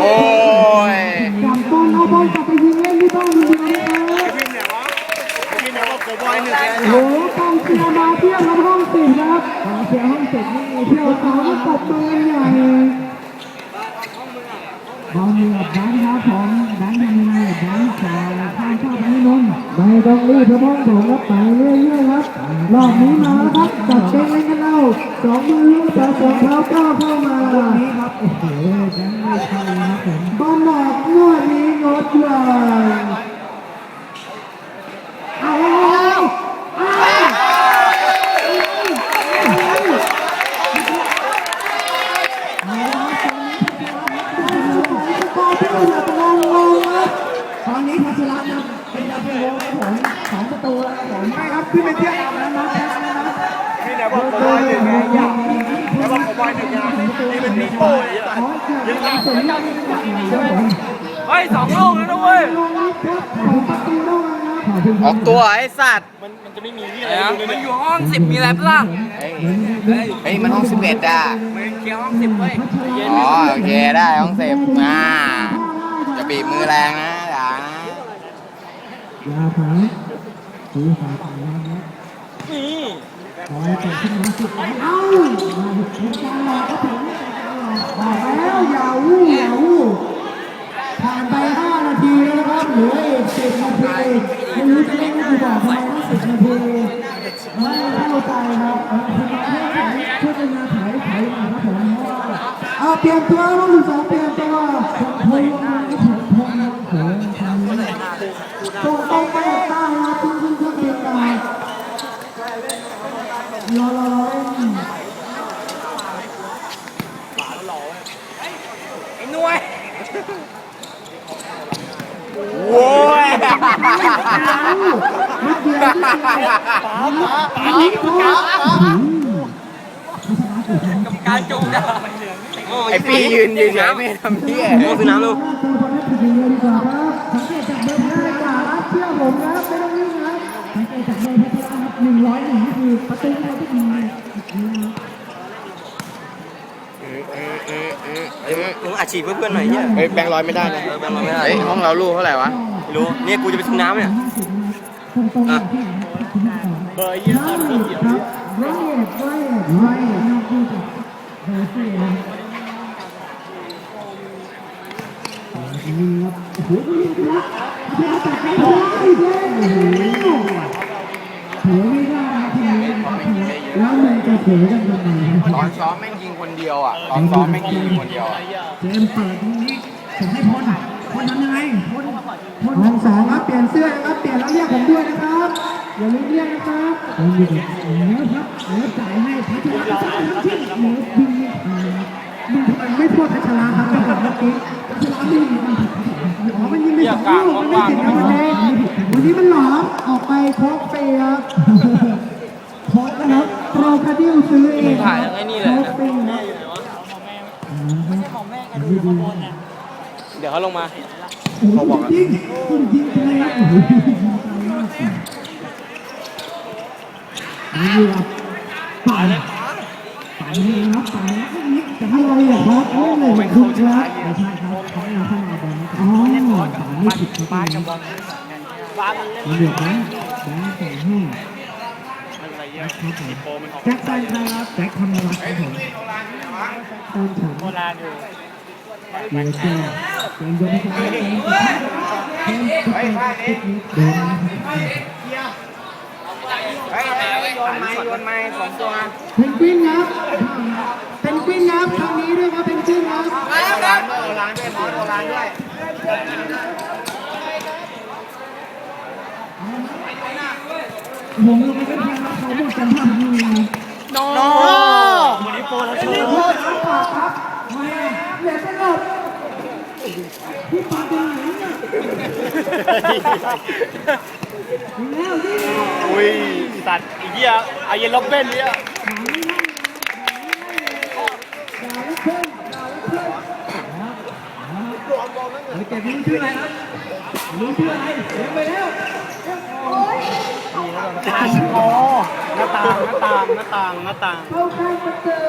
โอ้ยจับบอลเอาบอลกลับไปยิงเล่นที่บ้านดูดีนะครับพี่เนี่ยวะพี่เนี่ยว่าโกบอยหนึ่งโอ้โหกองเชียร์มาเที่ยวครับห้องสิบนะครับกองเชียร์ห้องสิบนี่เที่ยวเขาก็ตบมือใหญ่บอลมีกับแบงค์ครับผมแบงค์ทำยังไงแบงค์จ่ายข้างเข้าไปให้นนท์ไม่ต้องรีบครับพ่อผมครับไปเรื่อยๆครับรอบนี้มาแล้วครับจัดเต็ม สองมือลูกต่สองเท้าก้าวเข้ามาวันนี้ครับโอ้โหแบงค์ไม่ใช่ครับผมบอลหนักงวดนี้งดเลยเอาแล้วตอนนี้พัชระนะเป็นดาวเทโวครับผมสองประตูแล้วครับผมไม่ครับขึ้นไปเที่ยวแล้วนะแล้ วนะพี่เนี่ยว่าโกบอยหนึ่งไงแล้วว่าโกบอยหนึ่งไงนี่เป็นปีโป้เลยอะยังทำสวยงามครับผมเฮ้ยสองลูกแล้วนะเว้ยลงครับของประตูแล้วนะครับออกตัวไอ้สัตว์มันมันจะไม่มีที่อะไรอยู่มันอยู่ห้องสิบมีอะไรปะล่ะเฮ้ยเฮ้ยมันห้องสิบเอ็ดอะมันเคลียร์ห้องสิบเว้ยอ๋อโอเคได้ห้องสิบอ่าจะบีบมือแรงนะอย่านะ ยาผาสีขาตายแล้วนะขอให้เกิดขึ้นมาสุดเอ้ามาถึงการหลอกก็ถึงบอกแล้วอย่าวู้อย่าวู้ผ่านไป 5 นาทีแล้วนะครับเหลืออีก10นาทีไม่รู้จะเล่นกี่บอกทำไมต้อง10นาทีไม่เข้าใจครับเออคุณมาช่วยกันมาถ่ายถ่ายมาครับผมเพราะว่าเอาเปลี่ยนตัวลูกสองเปลี่ยนตัวผมพงผมพงผมทำนี้ส่งตรงไปออกใต้ครับขึ้นขึ้นเครื่องบินมารอรอรอเล่น ไอ้หน่วยโว้ยนิดเดียวนิดเดียวนิดเดียวการจุกดาไอ้ปียืนยืนเฉยไม่ทำเพี้ยโอ้ซื้อน้ำลูกตัวคนนั้นผิดเลยดีกว่าครับสังเกตจากเบอร์พัชระครับเชื่อผมครับไม่ต้องวิ่งครับสังเกตจากเบอร์พัชระครับหนึ่งร้อยหนึ่งนี่คือประตูที่เราต้องยิง มึงอาชีพเพื่อนๆหน่อยเนี่ยเฮ้ยแบงค์ร้อยไม่ได้นะเออแบงค์ร้อยไม่ได้เฮ้ยห้องเราลูกเท่าไหร่วะไม่รู้เนี่ยกูจะไปซื้อน้ำเนี่ยตรงตรงๆที่ไหนที่ไหนก่อนเบอร์ยี่สิบครับไรเอ็ดไรเอ็ดไรเอ็ดนอกดูจากเบอร์สี่นะนี่ครับโอ้โหนี่ครับพยาตัดไปได้เลยโอ้โหเผลอไม่ได้นะทีนี้ แล้วมันจะเผลอกันยังไงตอนซ้อมแม่งยิงคนเดียวอะตอนซ้อมแม่งยิงคนเดียวอะเจมส์เปิดตรงนี้ผมให้พลพลทำยังไงพลพลห้องสองครับเปลี่ยนเสื้อนะครับเปลี่ยนแล้วเรียกผมด้วยนะครับอย่าลืมเรียกนะครับผมอยู่กับเนื้อครับเนื้อจ่ายให้พัชระพัชระทั้งที่เนื้อบินไม่ทันมึงทำไมไม่พูดพัชระครับจังหวะเมื่อกี้พัชระไม่ยิงมันผิดอ๋อมันยิงไปสองลูกมันไม่ผิดนะวันนี้วันนี้มันหลอมออกไปโคกเฟียครับโค้ดนะครับ โปรคาดิลซื้อเองถ่ายไอ้นี่เลยโค้กเฟียนะเดี๋ยวเขาลงมาเขาบอกยิงยิงอะไรครับโอ้โหนี่ครับป่าเลยป่าเลยครับป่าแล้วนี่จะให้อะไรอะครับโอ้ยเลยคุณครับไม่ใช่ครับเขาเอาเข้ามาบอลอ๋อป่าไม่ผิดครับนี่นะเดือดนะแบงค์ใส่ให้ ครับผมแจ็คสันครับแจ็คทำอะไรครับผมตอนฉันโบราณอยู่เดี๋ยวจะเดี๋ยวจะไปเองเองจะไปติดนี้เดินนะครับเฮ้ยโยนไม้โยนไม้สองตัวเพนกวินครับเพนกวินครับทางนี้ด้วยครับเพนกวินครับโบราณโบราณด้วยโบราณด้วย ผมลงไปเป็นแฟนเขาหมดกันทำยังไงโน้วันนี้โปรแล้วโชนี่ว์โคตรปากครับมาเหลือสลบพี่ปากเป็นไหนเนี่ยแล้วนี่อุ้ยสัตว์อ้เหี้ยไอเย็นล็อบเบ้นเนี่ยด่าแล้วเพื่อนด่เพื่อนเฮ้ยแต่รู้ชื่ออะไรครับรู้ชื่ออะไรเสียไปแล้วอ๋ อหน้าต่างหน้าต่างหน้าต่างหน้าต่างหน้าต่าง